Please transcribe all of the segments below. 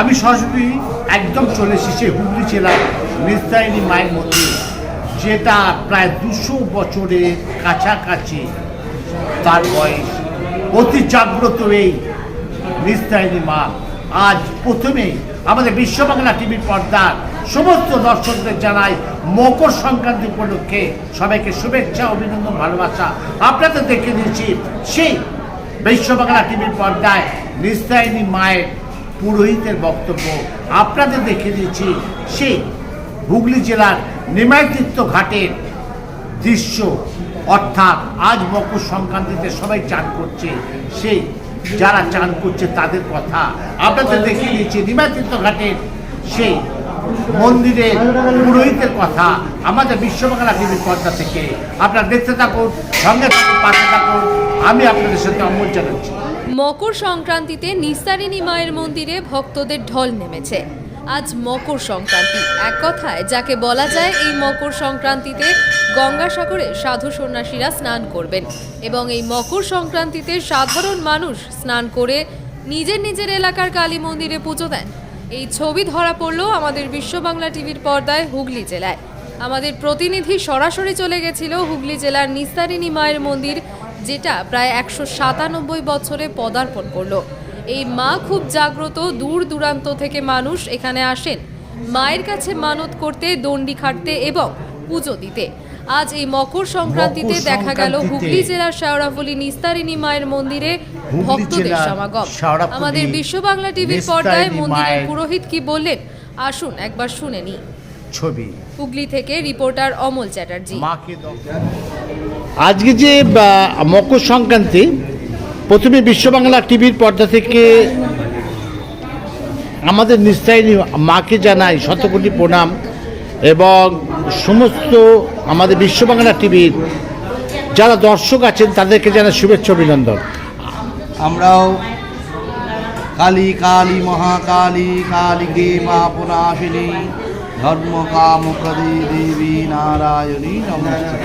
আমি সরাসরি একদম চলে এসেছি হুগলি জেলার নিস্তারিণী মায়ের মন্দির, যেটা প্রায় দুশো বছরের কাছাকাছি। তার বয়স অতি জাগ্রত এই নিস্তারিণী মা। আজ প্রথমেই আমাদের বিশ্ব বাংলা টিভির পর্দার সমস্ত দর্শকদের জানাই মকর সংক্রান্তি উপলক্ষে সবাইকে শুভেচ্ছা, অভিনন্দন, ভালোবাসা। আপনাদের দেখে দিয়েছি সেই বিশ্ব বাংলা টিভির পর্দায় নিস্তারিণী মায়ের পুরোহিতের বক্তব্য আপনাদের দেখে দিয়েছি। সেই হুগলি জেলার নিমাইতীর্থ ঘাটের দৃশ্য, অর্থাৎ আজ মকর সংক্রান্তিতে সবাই চান করছে, সেই যারা চান করছে তাদের কথা আপনাদের দেখিয়ে দিয়েছি। নিমাতীর্থ ঘাটের সেই মন্দিরের পুরোহিতের কথা আমাদের বিশ্ববাংলা টিভির পর্দা থেকে। আপনারা দেখতে থাকুন, সঙ্গে থাকুন, পাশে থাকুন। আমি আপনাদের সাথে অমল জানাচ্ছি। মকর সংক্রান্তিতে নিস্তারিণী মায়ের মন্দিরে ভক্তদের ঢল নেমেছে। আজ মকর সংক্রান্তি, এক কথায় যাকে বলা যায় এই মকর সংক্রান্তিতে গঙ্গাসাগরে সাধু সন্ন্যাসীরা স্নান করবেন এবং এই মকর সংক্রান্তিতে সাধারণ মানুষ স্নান করে নিজের নিজের এলাকার কালী মন্দিরে পুজো দেন। এই ছবি ধরা পড়ল আমাদের বিশ্ব বাংলা টিভির পর্দায় হুগলি জেলায়। আমাদের প্রতিনিধি সরাসরি চলে গেছিল হুগলি জেলার নিস্তারিণী মায়ের মন্দির যেটা প্রায় একশো সাতানব্বই বছরে পদার্পণ করল। এই মা খুব জাগ্রত দূর দূরান্ত থেকে মানুষ এখানে আসেন। মায়ের কাছে মানত করতে দণ্ডি খাটতে এবং পুজো দিতে। আজ এই মকর সংক্রান্তিতে দেখা গেল হুগলি জেলার শেওড়াফুলি নিস্তারিণী মায়ের মন্দিরে ভক্তদের সমাগম। আমাদের বিশ্ব বাংলা টিভির পর্দায় মন্দিরের পুরোহিত কি বললেন? আসুন একবার শুনে নি ছবি। হুগলি থেকে রিপোর্টার অমল চ্যাটার্জি। আজকে যে মকর সংক্রান্তি, প্রথমে বিশ্ব বাংলা টিভির পর্দা থেকে আমাদের নিস্তারিণী মাকে জানাই শতকোটি প্রণাম এবং সমস্ত আমাদের বিশ্ব বাংলা টিভির যারা দর্শক আছেন, তাদেরকে জানাই শুভেচ্ছা, অভিনন্দন। আমরাও কালী কালী, মহাকালী কালীকে মা পুনাশিনী ধর্ম কামপ্রদী দেবী নারায়ণী নমস্তে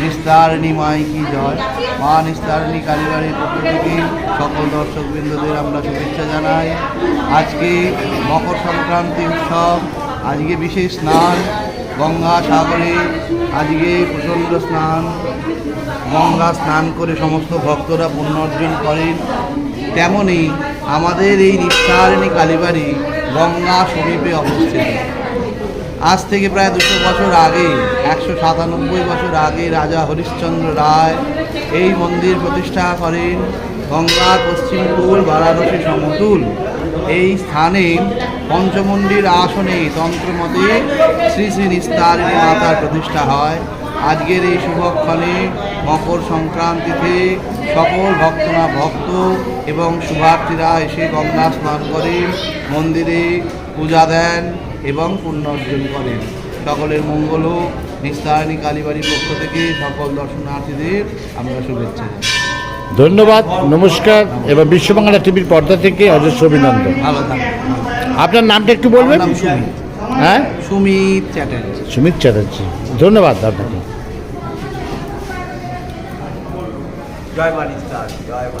নিস্তারিণী মাই কি জয়? মা নিস্তারিণী কালীবাড়ির পক্ষ থেকে সকল দর্শক বৃন্দদের আমরা শুভেচ্ছা জানাই। আজকে মকর সংক্রান্তি উৎসব, আজকে বিশেষ স্নান, গঙ্গা সাগরে আজকে প্রচণ্ড স্নান। গঙ্গা স্নান করে সমস্ত ভক্তরা পুণ্য অর্জন করেন। তেমনি আমাদের এই নিস্তারিণী কালীবাড়ি গঙ্গা সমীপে অবস্থিত। আজ থেকে প্রায় দুশো বছর আগে একশো সাতানব্বই বছর আগে রাজা হরিশ্চন্দ্র রায় এই মন্দির প্রতিষ্ঠা করেন গঙ্গার পশ্চিম বারাণসী সমতুল। এই স্থানে পঞ্চমন্ডির আসনে তন্ত্রমতে শ্রী শ্রী নিস্তারিণী মাতার প্রতিষ্ঠা হয়। আজকের এই শুভক্ষণে মকর সংক্রান্তিতে সকল ভক্তরা ভক্ত এবং শুভার্থীরা এসে গঙ্গা স্নান করেন মন্দিরে পূজা দেন। এবং পুণ্য অর্জন করেন সকলের মঙ্গল হোক। নিস্তারিণী কালীবাড়ির পক্ষ থেকে সকল দর্শনার্থীদের আমরা শুভেচ্ছা জানাই। ধন্যবাদ নমস্কার এবং বিশ্ব বাংলা টিভির পর্দা থেকে অজস্র অভিনন্দন। ভালো থাকবেন আপনার নামটা একটু বলবেন? নাম সুমিত। হ্যাঁ? সুমিত চ্যাটার্জি। সুমিত চ্যাটার্জি। ধন্যবাদ আপনাকে। জয় মা নিস্তার জয় মা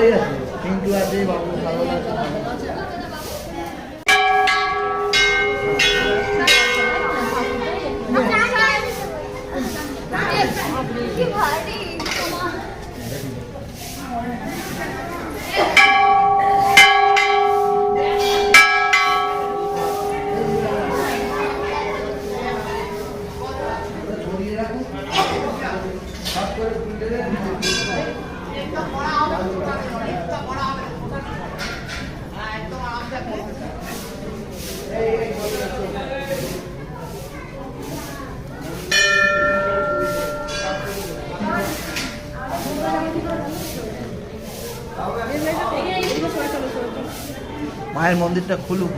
সবাই আছে পিন্টু আছে বাবু সাগর আছে Thank you. মায়ের মন্দিরটা খুলুক।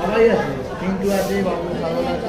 সবাই আছে কিন্তু আছে বাবু ভালো আছে।